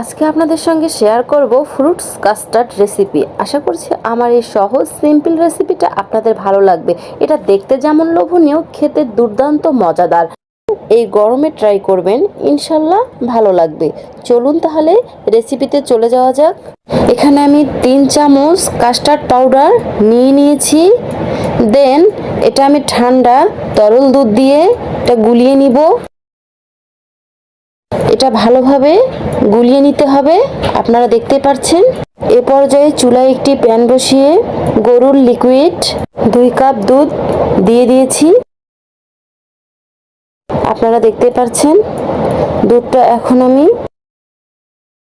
আজকে আপনাদের সঙ্গে শেয়ার করব ফ্রুটস কাস্টার্ড রেসিপি আশা করছি আমার এই সহজ সিম্পল রেসিপিটা আপনাদের ভালো লাগবে। এটা দেখতে যেমন লোভনীয়, খেতে দুর্দান্ত, মজাদার। এই গরমে ট্রাই করবেন, ইনশাল্লাহ ভালো লাগবে। চলুন তাহলে রেসিপিতে চলে যাওয়া যাক। এখানে আমি তিন চামচ কাস্টার্ড পাউডার নিয়ে নিয়েছি। দেন এটা আমি ঠান্ডা তরল দুধ দিয়ে এটা গুলিয়ে নিব। এটা ভালোভাবে গুলিয়ে নিতে হবে। আপনারা দেখতে পাচ্ছেন, এ পর্যায়ে চুলায় একটি প্যান বসিয়ে গরুর লিকুইড দুই কাপ দুধ দিয়ে দিয়েছি। আপনারা দেখতে পাচ্ছেন, দুধটা এখন আমি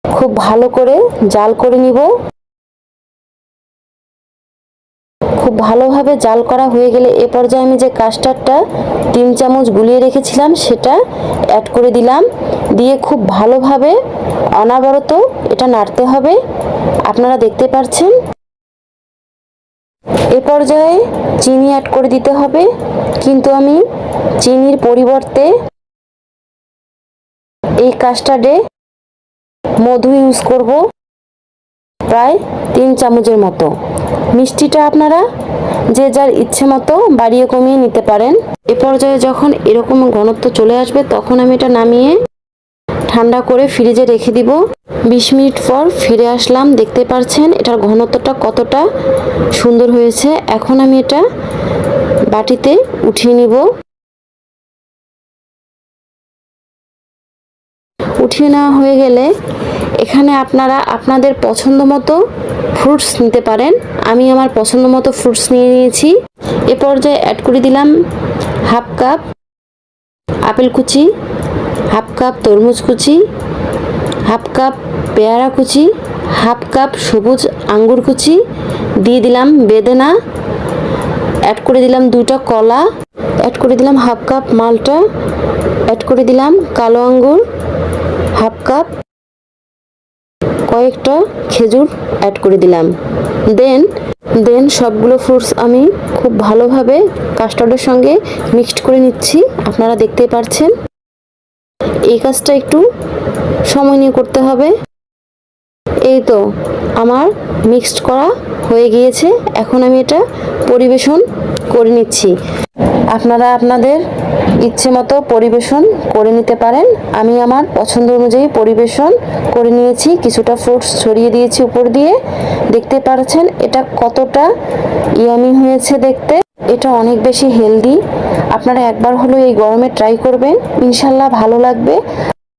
খুব ভালো করে জাল করে নিব। খুব ভালোভাবে জাল করা হয়ে গেলে এ পর্যায়ে আমি যে কাস্টার্ডটা তিন চামচ গুলিয়ে রেখেছিলাম, সেটা অ্যাড করে দিলাম। দিয়ে খুব ভালোভাবে অনাবরত এটা নাড়তে হবে। আপনারা দেখতে পাচ্ছেন এ পর্যায়ে চিনি অ্যাড করে দিতে হবে। কিন্তু আমি চিনির পরিবর্তে এই কাস্টার্ডে মধু ইউজ করব। প্রায় তিন চামচের মতো। মিষ্টিটা আপনারা যে যার ইচ্ছে মতো বাড়িয়ে কমিয়ে নিতে পারেন। এ পর্যায়ে যখন এরকম ঘনত্ব চলে আসবে, তখন আমি এটা নামিয়ে ঠান্ডা করে ফ্রিজে রেখে দিব। বিশ মিনিট পর ফিরে আসলাম, দেখতে পাচ্ছেন এটার ঘনত্বটা কতটা সুন্দর হয়েছে। এখন আমি এটা বাটিতে উঠিয়ে নিব। উঠিয়ে নেওয়া হয়ে গেলে এখানে আপনারা আপনাদের পছন্দ মতো ফ্রুটস নিতে পারেন। আমি আমার পছন্দ মতো ফ্রুটস নিয়ে নিয়েছি। এ পর্যায়ে অ্যাড করে দিলাম হাফ কাপ আপেল কুচি হাফ কাপ তরমুজ কুচি হাফ কাপ পেয়ারা কুচি হাফ কাপ সবুজ আঙ্গুর কুচি, দিয়ে দিলাম বেদেনা। অ্যাড করে দিলাম দুটো কলা অ্যাড করে দিলাম হাফ কাপ মালটা অ্যাড করে দিলাম কালো আঙ্গুর। হাফ কাপ কয়েকটা খেজুর অ্যাড করে দিলাম। দেন দেন সবগুলো ফ্রুটস আমি খুব ভালোভাবে কাস্টার্ডের সঙ্গে মিক্সড করে নিচ্ছি। আপনারা দেখতে পাচ্ছেন এই কাজটা একটু সময় নিয়ে করতে হবে। এই তো আমার মিক্সড করা হয়ে গিয়েছে। এখন আমি এটা পরিবেশন করে নিচ্ছি। আপনারা আপনাদের ইচ্ছে মতো পরিবেশন করে নিতে পারেন। আমি আমার পছন্দ অনুযায়ী পরিবেশন করে নিয়েছি। কিছুটা ফ্রুটস ছড়িয়ে দিয়েছি উপর দিয়ে। দেখতে পারছেন এটা কতটা ইয়ামি হয়েছে দেখতে। এটা অনেক বেশি হেলদি আপনারা একবার হলো এই গরমে ট্রাই করবেন। ইনশাল্লাহ ভালো লাগবে।